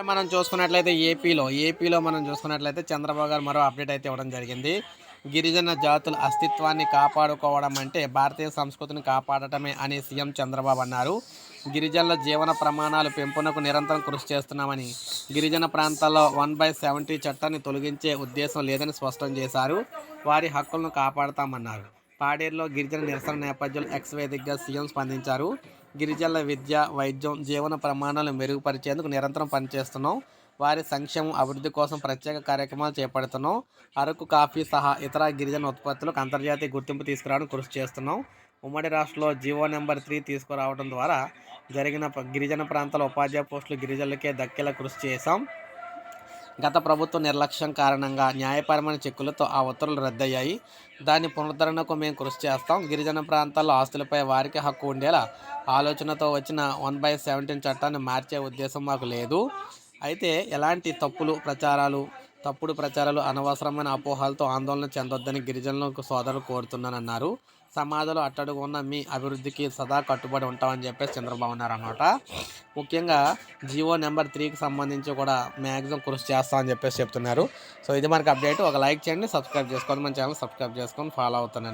ఇక్కడ మనం చూసుకున్నట్లయితే ఏపీలో ఏపీలో మనం చూసుకున్నట్లయితే చంద్రబాబు గారు మరో అప్డేట్ అయితే ఇవ్వడం జరిగింది. గిరిజన జాతుల అస్తిత్వాన్ని కాపాడుకోవడం అంటే భారతీయ సంస్కృతిని కాపాడటమే అని సీఎం చంద్రబాబు అన్నారు. గిరిజనుల జీవన ప్రమాణాలు పెంపునకు నిరంతరం కృషి చేస్తున్నామని గిరిజన ప్రాంతాల్లో వన్ బై సెవెంటీ చట్టాన్ని తొలగించే ఉద్దేశం లేదని స్పష్టం చేశారు. వారి హక్కులను కాపాడతామన్నారు. పాడేరులో గిరిజన నిరసన నేపథ్యంలో ఎక్స్ వేదికగా సీఎం స్పందించారు. గిరిజనుల విద్య వైద్యం జీవన ప్రమాణాలు మెరుగుపరిచేందుకు నిరంతరం పనిచేస్తున్నాం. వారి సంక్షేమం అభివృద్ధి కోసం ప్రత్యేక కార్యక్రమాలు చేపడుతున్నాం. అరకు కాఫీ సహా ఇతర గిరిజన ఉత్పత్తులకు అంతర్జాతీయ గుర్తింపు తీసుకురావడానికి కృషి చేస్తున్నాం. ఉమ్మడి రాష్ట్రంలో జీవో నెంబర్ త్రీ తీసుకురావడం ద్వారా జరిగిన గిరిజన ప్రాంతాల ఉపాధ్యాయ పోస్టులు గిరిజనులకే దక్కేలా కృషి చేశాం. గత ప్రభుత్వ నిర్లక్ష్యం కారణంగా న్యాయపరమైన చెక్కులతో ఆ ఉత్తర్వులు రద్దయ్యాయి. దాని పునరుద్ధరణకు మేము కృషి చేస్తాం. గిరిజన ప్రాంతాల్లో ఆస్తులపై వారికి హక్కు ఉండేలా ఆలోచనతో వచ్చిన వన్ బై సెవెంటీన్ చట్టాన్ని మార్చే ఉద్దేశం మాకు లేదు. అయితే ఎలాంటి తప్పులు ప్రచారాలు తప్పుడు ప్రచారాలు అనవసరమైన అపోహలతో ఆందోళన చెందొద్దని గిరిజనులకు సోదరులు కోరుతున్నానన్నారు. సమాజంలో అట్టడుగు ఉన్న మీ అభివృద్ధికి సదా కట్టుబడి ఉంటామని చెప్పేసి చంద్రబాబు అన్నారు అనమాట ముఖ్యంగా జియో నెంబర్ త్రీకి సంబంధించి కూడా మ్యాక్సిమం కృషి చేస్తామని చెప్పేసి చెప్తున్నారు. సో ఇది మనకి అప్డేట్. ఒక లైక్ చేయండి సబ్స్క్రైబ్ చేసుకోండి. మన ఛానల్ సబ్స్క్రైబ్ చేసుకొని ఫాలో అవుతున్నాను